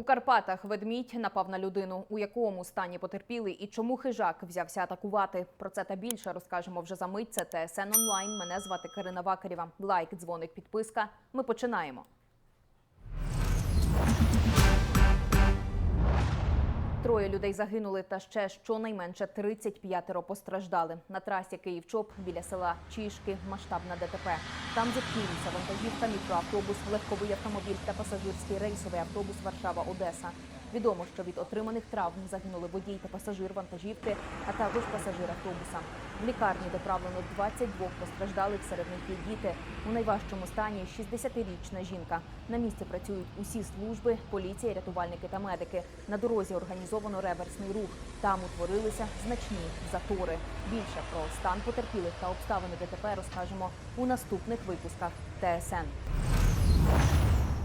У Карпатах ведмідь напав на людину. У якому стані потерпілий і чому хижак взявся атакувати? Про це та більше розкажемо вже за мить. Це ТСН онлайн. Мене звати Карина Вакарєва. Лайк, дзвоник, підписка. Ми починаємо. Троє людей загинули та ще щонайменше 35 постраждали. На трасі Київ-Чоп біля села Чішки масштабна ДТП. Там зіткнулися вантажівка, мікроавтобус, легковий автомобіль та пасажирський рейсовий автобус Варшава-Одеса. Відомо, що від отриманих травм загинули водій та пасажир вантажівки, а також пасажир автобуса. В лікарні доправлено 22 постраждалих, серед них є діти. У найважчому стані 60-річна жінка. На місці працюють усі служби, поліція, рятувальники та медики. На дорозі організовано реверсний рух. Там утворилися значні затори. Більше про стан потерпілих та обставини ДТП розкажемо у наступних випусках ТСН.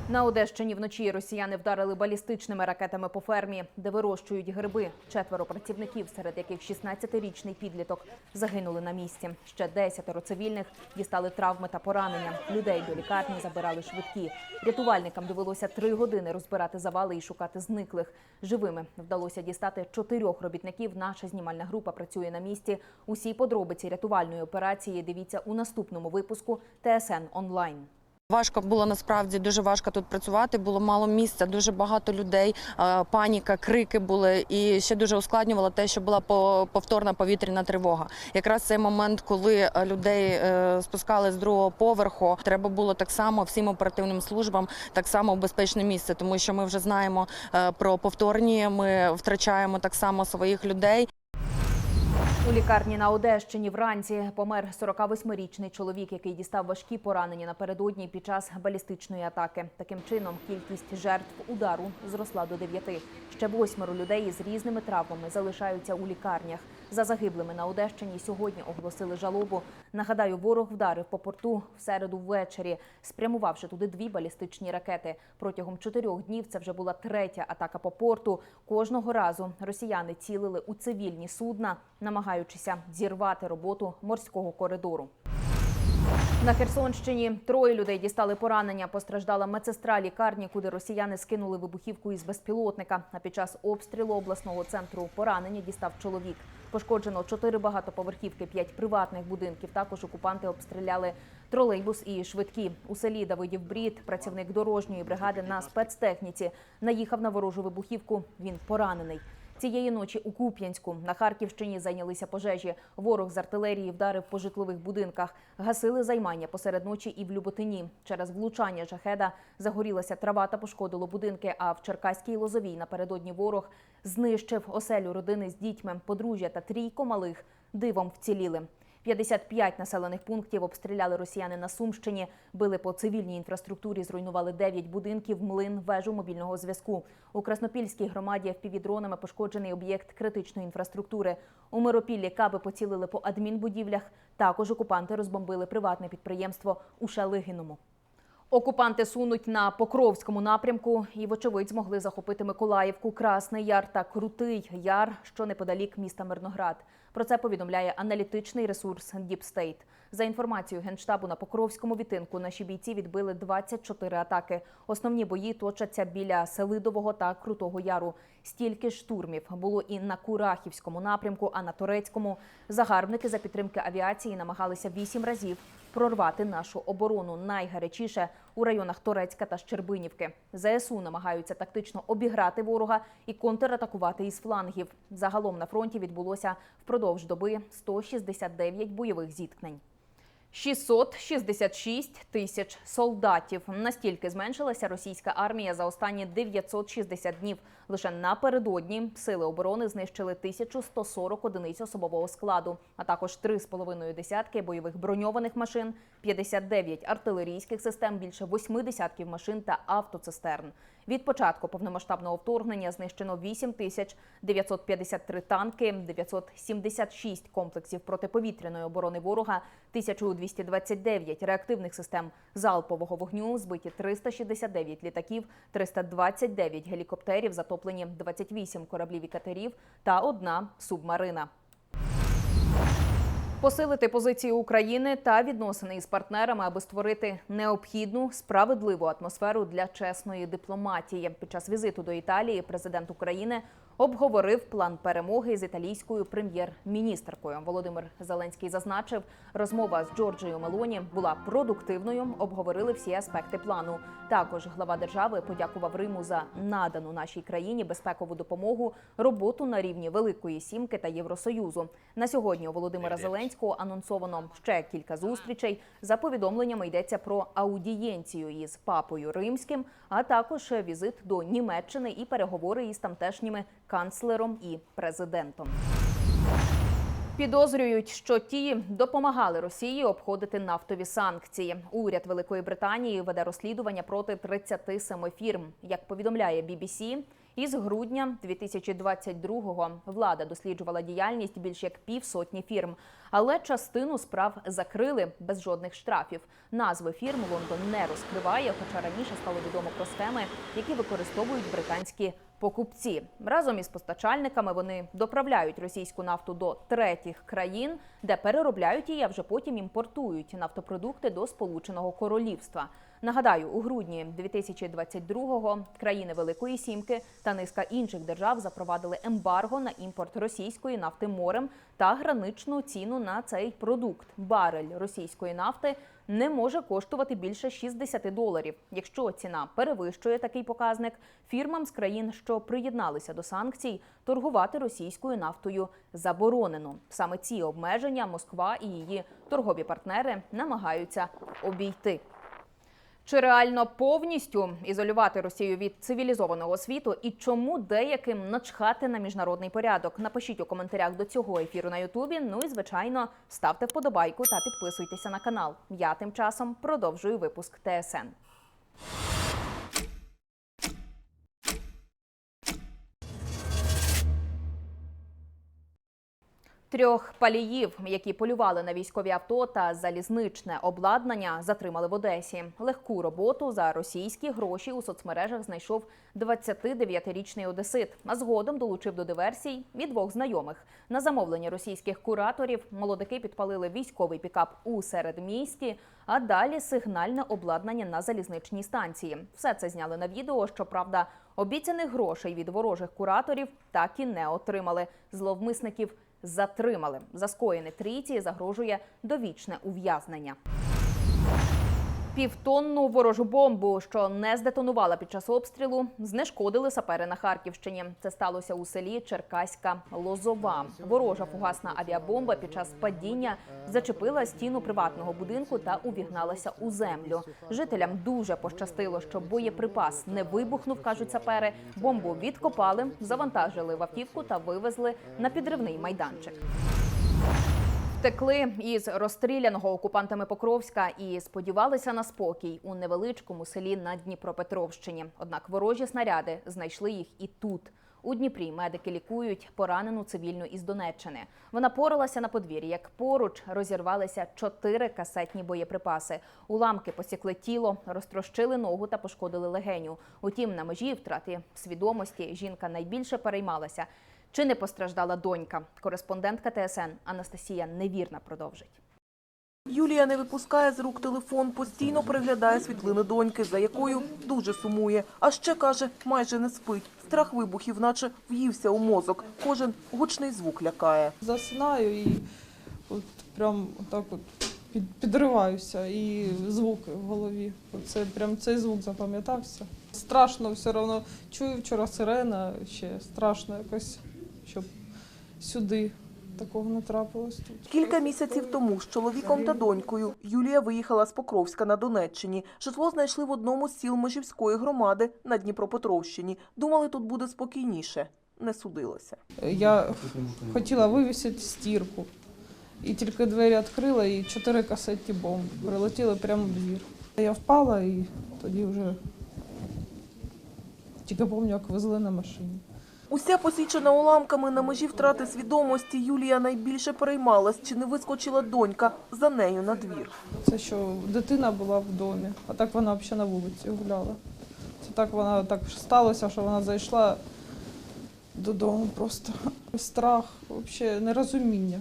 На Одещині вночі росіяни вдарили балістичними ракетами по фермі, де вирощують гриби. Четверо працівників, серед яких 16-річний підліток, загинули на місці. Ще десятеро цивільних дістали травми та поранення. Людей до лікарні забирали швидкі. Рятувальникам довелося три години розбирати завали і шукати зниклих. Живими вдалося дістати чотирьох робітників. Наша знімальна група працює на місці. Усі подробиці рятувальної операції дивіться у наступному випуску ТСН онлайн. Важко було насправді дуже важко тут працювати. Було мало місця, дуже багато людей, е, паніка, крики були. І ще дуже ускладнювало те, що була по- повторна повітряна тривога. Якраз цей момент, коли е, людей е, спускали з другого поверху, треба було так само всім оперативним службам так само в безпечне місце, тому що ми вже знаємо про повторні. Ми втрачаємо так само своїх людей. У лікарні на Одещині вранці помер 48-річний чоловік, який дістав важкі поранення напередодні під час балістичної атаки. Таким чином, кількість жертв удару зросла до дев'яти. Ще восьмеро людей із різними травмами залишаються у лікарнях. За загиблими на Одещині сьогодні оголосили жалобу. Нагадаю, ворог вдарив по порту в середу ввечері, спрямувавши туди дві балістичні ракети. Протягом чотирьох днів це вже була третя атака по порту. Кожного разу росіяни цілили у цивільні судна, намагаючися зірвати роботу морського коридору. На Херсонщині троє людей дістали поранення. Постраждала медсестра лікарні, куди росіяни скинули вибухівку із безпілотника. А під час обстрілу обласного центру поранення дістав чоловік. Пошкоджено чотири багатоповерхівки, п'ять приватних будинків. Також окупанти обстріляли тролейбус і швидкі. У селі Давидів Брід працівник дорожньої бригади на спецтехніці наїхав на ворожу вибухівку. Він поранений. Цієї ночі у Куп'янську на Харківщині зайнялися пожежі. Ворог з артилерії вдарив по житлових будинках. Гасили займання посеред ночі і в Люботині. Через влучання жахеда загорілася трава та пошкодило будинки. А в Черкаській Лозовій напередодні ворог знищив оселю родини з дітьми, подружжя та трійко малих дивом вціліли. 55 населених пунктів обстріляли росіяни на Сумщині, били по цивільній інфраструктурі, зруйнували 9 будинків, млин, вежу мобільного зв'язку. У Краснопільській громаді впівдронами пошкоджений об'єкт критичної інфраструктури. У Миропіллі каби поцілили по адмінбудівлях. Також окупанти розбомбили приватне підприємство у Шалигиному. Окупанти сунуть на Покровському напрямку і, вочевидь, змогли захопити Миколаївку, Красний Яр та Крутий Яр, що неподалік міста Мирноград. Про це повідомляє аналітичний ресурс State. За інформацією генштабу на Покровському відтинку, наші бійці відбили 24 атаки. Основні бої точаться біля Селидового та Крутого Яру. Стільки штурмів було і на Курахівському напрямку, а на Турецькому загарбники за підтримки авіації намагалися вісім разів прорвати нашу оборону найгарячіше у районах Торецька та Щербинівки. ЗСУ намагаються тактично обіграти ворога і контратакувати із флангів. Загалом на фронті відбулося впродовж доби 169 бойових зіткнень. 666 тисяч солдатів. Настільки зменшилася російська армія за останні 960 днів. Лише напередодні сили оборони знищили 1140 одиниць особового складу, а також 3,5 десятки бойових броньованих машин, 59 артилерійських систем, більше 8 десятків машин та автоцистерн. Від початку повномасштабного вторгнення знищено 8 тисяч 953 танки, 976 комплексів протиповітряної оборони ворога, 1229 реактивних систем залпового вогню, збиті 369 літаків, 329 гелікоптерів, затоплені 28 кораблів і катерів та одна субмарина. Посилити позиції України та відносини із партнерами, аби створити необхідну справедливу атмосферу для чесної дипломатії. Під час візиту до Італії президент України обговорив план перемоги з італійською прем'єр-міністркою. Володимир Зеленський зазначив, розмова з Джорджією Мелоні була продуктивною. Обговорили всі аспекти плану. Також глава держави подякував Риму за надану нашій країні безпекову допомогу, роботу на рівні Великої Сімки та Євросоюзу. На сьогодні у Володимира Зеленського анонсовано ще кілька зустрічей. За повідомленнями йдеться про аудієнцію із папою римським, а також візит до Німеччини і переговори із тамтешніми канцлером і президентом. Підозрюють, що ті допомагали Росії обходити нафтові санкції. Уряд Великої Британії веде розслідування проти 37 фірм. Як повідомляє BBC, із грудня 2022-го влада досліджувала діяльність більш як півсотні фірм, але частину справ закрили без жодних штрафів. Назви фірм Лондон не розкриває, хоча раніше стало відомо про схеми, які використовують британські покупці. Разом із постачальниками вони доправляють російську нафту до третіх країн, де переробляють її, а вже потім імпортують нафтопродукти до Сполученого Королівства. Нагадаю, у грудні 2022-го країни Великої Сімки та низка інших держав запровадили ембарго на імпорт російської нафти морем та граничну ціну на цей продукт. Барель російської нафти не може коштувати більше 60 доларів. Якщо ціна перевищує такий показник, фірмам з країн, що приєдналися до санкцій, торгувати російською нафтою заборонено. Саме ці обмеження Москва і її торгові партнери намагаються обійти. Чи реально повністю ізолювати Росію від цивілізованого світу і чому деяким начхати на міжнародний порядок? Напишіть у коментарях до цього ефіру на Ютубі. Ну і звичайно, ставте вподобайку та підписуйтеся на канал. Я тим часом продовжую випуск ТСН. Трьох паліїв, які полювали на військові авто та залізничне обладнання, затримали в Одесі. Легку роботу за російські гроші у соцмережах знайшов 29-річний одесит, а згодом долучив до диверсій від двох знайомих. На замовлення російських кураторів молодики підпалили військовий пікап у середмісті, а далі сигнальне обладнання на залізничній станції. Все це зняли на відео. Щоправда, обіцяних грошей від ворожих кураторів так і не отримали. Зловмисників затримали. За скоєне трійці загрожує довічне ув'язнення. Півтонну ворожу бомбу, що не здетонувала під час обстрілу, знешкодили сапери на Харківщині. Це сталося у селі Черкаська Лозова. Ворожа фугасна авіабомба під час падіння зачепила стіну приватного будинку та увігналася у землю. Жителям дуже пощастило, що боєприпас не вибухнув, кажуть сапери. Бомбу відкопали, завантажили в автівку та вивезли на підривний майданчик. Втекли із розстріляного окупантами Покровська і сподівалися на спокій у невеличкому селі на Дніпропетровщині. Однак ворожі снаряди знайшли їх і тут. У Дніпрі медики лікують поранену цивільну із Донеччини. Вона поралася на подвір'ї, як поруч розірвалися чотири касетні боєприпаси. Уламки посікли тіло, розтрощили ногу та пошкодили легеню. Утім, на межі втрати свідомості жінка найбільше переймалася. Чи не постраждала донька? Кореспондентка ТСН Анастасія Невірна продовжить. Юлія не випускає з рук телефон, постійно переглядає світлини доньки, за якою дуже сумує. А ще каже, майже не спить. Страх вибухів, наче в'ївся у мозок. Кожен гучний звук лякає. засинаю і от прям так от підриваюся, і звук в голові. Оце прям цей звук запам'ятався. Страшно все одно. Чую вчора сирена, ще страшно якось, щоб сюди такого не трапилось тут. Кілька місяців тому з чоловіком та донькою Юлія виїхала з Покровська на Донеччині. Житло знайшли в одному з сіл Межівської громади на Дніпропетровщині. Думали, тут буде спокійніше. Не судилося. Я хотіла вивісити стірку. І тільки двері відкрила, і чотири касетні бомби прилетіли прямо в двір. Я впала і тоді вже тільки пам'ятаю, як везли на машині. Уся посічена уламками на межі втрати свідомості, Юлія найбільше переймалась, чи не вискочила донька за нею на двір. Це що дитина була в домі, а так вона взагалі на вулиці гуляла. Це так вона так сталося, що вона зайшла додому просто. Страх, взагалі нерозуміння.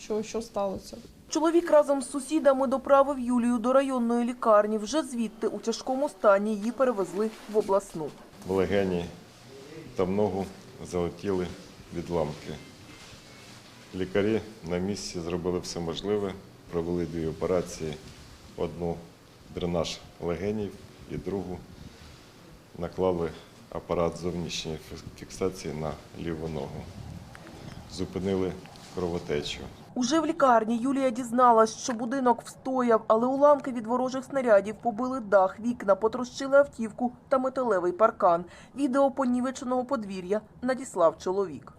що, що сталося. Чоловік разом з сусідами доправив Юлію до районної лікарні. Вже звідти у тяжкому стані її перевезли в обласну. в легені та в ногу залетіли відламки. Лікарі на місці зробили все можливе, провели дві операції: одну дренаж легенів і другу наклали апарат зовнішньої фіксації на ліву ногу. Зупинили кровотечу. Уже в лікарні Юлія дізналась, що будинок встояв, але уламки від ворожих снарядів побили дах, вікна, потрощили автівку та металевий паркан. Відео понівеченого подвір'я надіслав чоловік.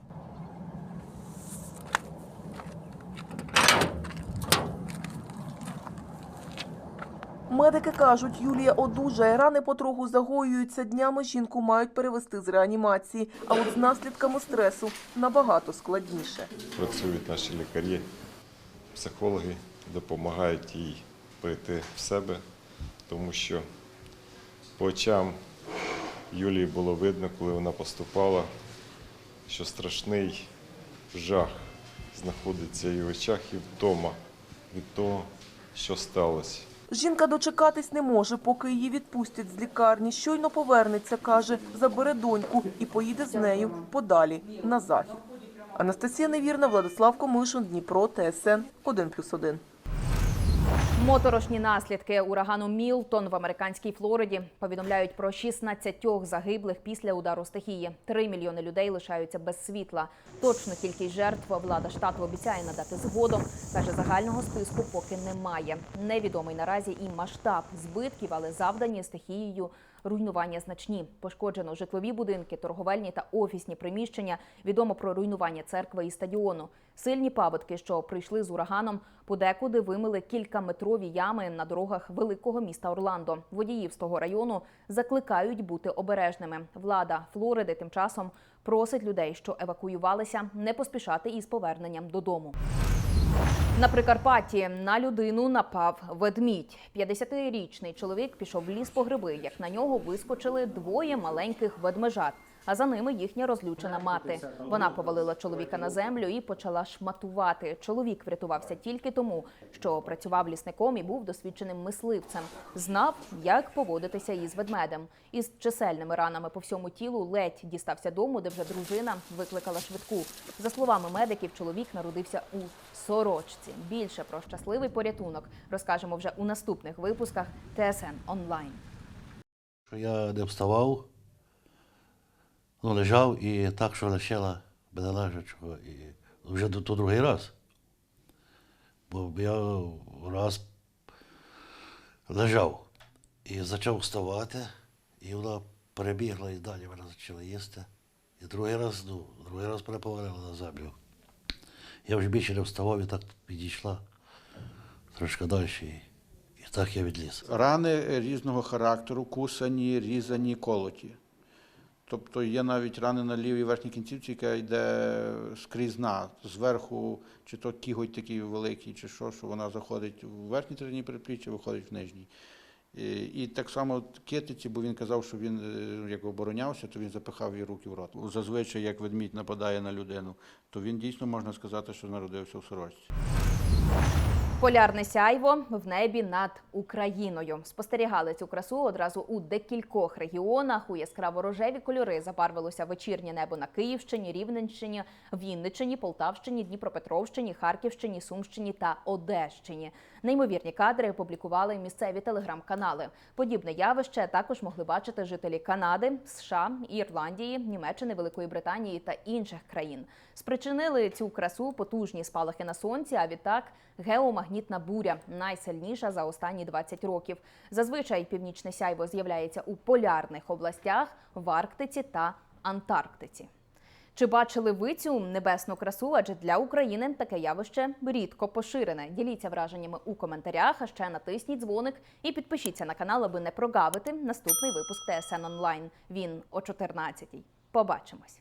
Медики кажуть, Юлія одужає, рани потроху загоюються. Днями жінку мають перевести з реанімації, а от з наслідками стресу набагато складніше. Працюють наші лікарі, психологи, допомагають їй прийти в себе, тому що по очам Юлії було видно, коли вона поступала, що страшний жах знаходиться і в очах, і вдома від того, що сталося. Жінка дочекатись не може, поки її відпустять з лікарні. Щойно повернеться, каже, забере доньку і поїде з нею подалі на захід. Анастасія Невірна, Владислав Комишин, Дніпро, ТСН 1+,1. Моторошні наслідки урагану Мілтон в американській Флориді повідомляють про 16 загиблих після удару стихії. Три мільйони людей лишаються без світла. Точну кількість жертв влада штату обіцяє надати згодом. каже, загального списку поки немає. Невідомий наразі і масштаб збитків, але завдані стихією руйнування значні. Пошкоджено житлові будинки, торговельні та офісні приміщення. Відомо про руйнування церкви і стадіону. Сильні паводки, що прийшли з ураганом, подекуди вимили кількаметрові ями на дорогах великого міста Орландо. Водіїв з того району закликають бути обережними. Влада Флориди тим часом просить людей, що евакуювалися, не поспішати із поверненням додому. На Прикарпатті на людину напав ведмідь. 50-річний чоловік пішов в ліс по гриби, як на нього вискочили двоє маленьких ведмежат. А за ними їхня розлючена мати. Вона повалила чоловіка на землю і почала шматувати. Чоловік врятувався тільки тому, що працював лісником і був досвідченим мисливцем. Знав, як поводитися із ведмедем. Із чисельними ранами по всьому тілу ледь дістався дому, де вже дружина викликала швидку. За словами медиків, чоловік народився у сорочці. Більше про щасливий порятунок розкажемо вже у наступних випусках ТСН онлайн. що я не вставав, ну, лежав і так, що лишила мене лежачого. І вже до то другий раз. Бо я раз лежав і почав вставати, і вона перебігла і далі мене почала їсти. І другий раз, ну, другий раз мене повалила на землю. Я вже більше не вставав і так підійшла трошки далі. І так я відліз. Рани різного характеру, кусані, різані, колоті. Тобто є навіть рани на лівій верхній кінцівці, яка йде скрізна, зверху, чи то кіготь такий великий, чи що, що вона заходить в верхній третині передпліччя, виходить в нижній. І, і так само китиці, бо він казав, що він е, як оборонявся, то він запихав їй руки в рот. Зазвичай, як ведмідь нападає на людину, то він дійсно можна сказати, що народився в сорочці. Полярне сяйво в небі над Україною. Спостерігали цю красу одразу у декількох регіонах. У яскраво рожеві кольори забарвилося вечірнє небо на Київщині, Рівненщині, Вінниччині, Полтавщині, Дніпропетровщині, Харківщині, Сумщині та Одещині. Неймовірні кадри опублікували місцеві телеграм-канали. Подібне явище також могли бачити жителі Канади, США, Ірландії, Німеччини, Великої Британії та інших країн. Спричинили цю красу потужні спалахи на сонці. А відтак геомагнітна буря найсильніша за останні 20 років. Зазвичай північне сяйво з'являється у полярних областях, в Арктиці та Антарктиці. Чи бачили ви цю небесну красу? Адже для України таке явище рідко поширене. Діліться враженнями у коментарях, а ще натисніть дзвоник і підпишіться на канал, аби не прогавити наступний випуск ТСН онлайн. Він о 14-й. Побачимось.